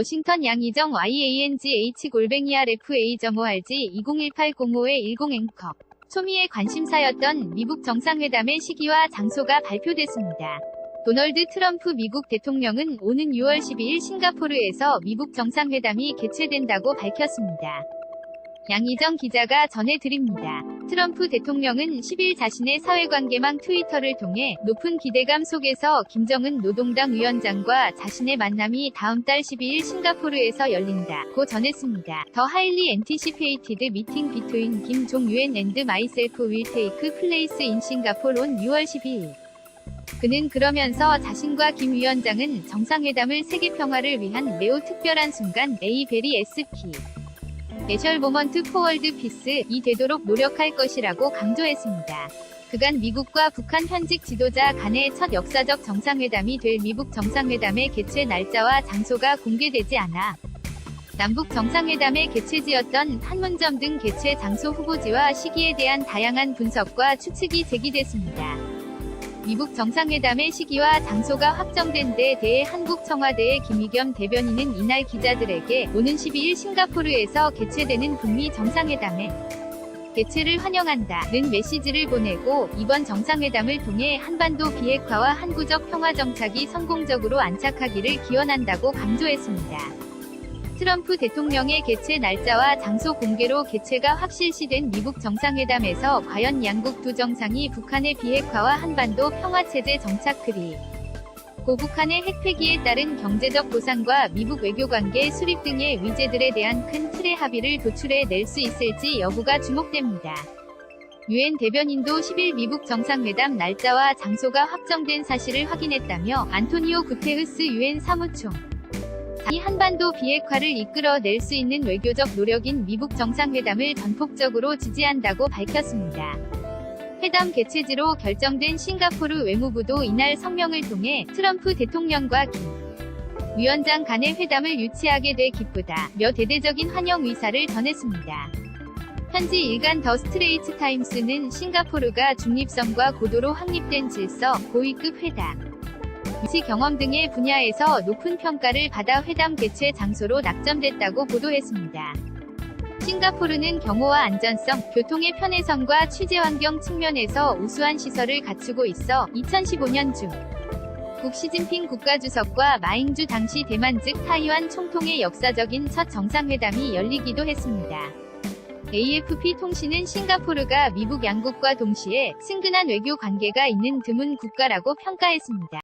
워싱턴 양이정 YANGH 골뱅이 RFA.ORG 201805-10 앵커. 초미의 관심사였던 미국 정상회담의 시기와 장소가 발표됐습니다. 도널드 트럼프 미국 대통령은 오는 6월 12일 싱가포르에서 미국 정상회담이 개최된다고 밝혔습니다. 양희정 기자가 전해드립니다. 트럼프 대통령은 10일 자신의 사회관계망 트위터를 통해 높은 기대감 속에서 김정은 노동당 위원장과 자신의 만남이 다음 달 12일 싱가포르에서 열린다. 고 전했습니다. 더 하일리 엔티시페이티드 미팅 비트윈 김종 유엔 앤드 마이셀프 윌 테이크 플레이스 인 싱가포르 온 6월 12일. 그는 그러면서 자신과 김 위원장은 정상회담을 세계 평화를 위한 매우 특별한 순간 A 베리 SP 내셜 모먼트 포월드 피스 이 되도록 노력할 것이라고 강조했습니다. 그간 미국과 북한 현직 지도자 간의 첫 역사적 정상회담이 될 미국 정상회담의 개최 날짜와 장소가 공개되지 않아 남북 정상회담의 개최지였던 판문점 등 개최 장소 후보지와 시기에 대한 다양한 분석과 추측이 제기됐습니다. 미국 정상회담의 시기와 장소가 확정된 데 대해 한국 청와대의 김의겸 대변인은 이날 기자들에게 오는 12일 싱가포르에서 개최되는 북미 정상회담에 개최를 환영한다는 메시지를 보내고 이번 정상회담을 통해 한반도 비핵화와 항구적 평화 정착이 성공적으로 안착하기를 기원한다고 강조했습니다. 트럼프 대통령의 개최 날짜와 장소 공개로 개최가 확실시된 미국 정상회담에서 과연 양국 두 정상이 북한의 비핵화와 한반도 평화체제 정착 그리 고 북한의 핵폐기에 따른 경제적 보상과 미국 외교관계 수립 등의 위제들에 대한 큰 틀의 합의를 도출해 낼 수 있을지 여부가 주목됩니다. 유엔 대변인도 10일 미국 정상회담 날짜와 장소가 확정된 사실을 확인했다며 안토니오 구테흐스 유엔 사무총 이 한반도 비핵화를 이끌어낼 수 있는 외교적 노력인 미국 정상회담을 전폭적으로 지지한다고 밝혔습니다. 회담 개최지로 결정된 싱가포르 외무부도 이날 성명을 통해 트럼프 대통령과 김 위원장 간의 회담을 유치하게 돼 기쁘다며 대대적인 환영 의사를 전했습니다. 현지 일간 더 스트레이트 타임스는 싱가포르가 중립성과 고도로 확립된 질서, 고위급 회담, 위치 경험 등의 분야에서 높은 평가를 받아 회담 개최 장소로 낙점됐다고 보도했습니다. 싱가포르는 경호와 안전성, 교통의 편의성과 취재 환경 측면에서 우수한 시설을 갖추고 있어 2015년 중 국 시진핑 국가주석과 마잉주 당시 대만 즉 타이완 총통의 역사적인 첫 정상회담이 열리기도 했습니다. AFP 통신은 싱가포르가 미국 양국과 동시에 친근한 외교 관계가 있는 드문 국가라고 평가했습니다.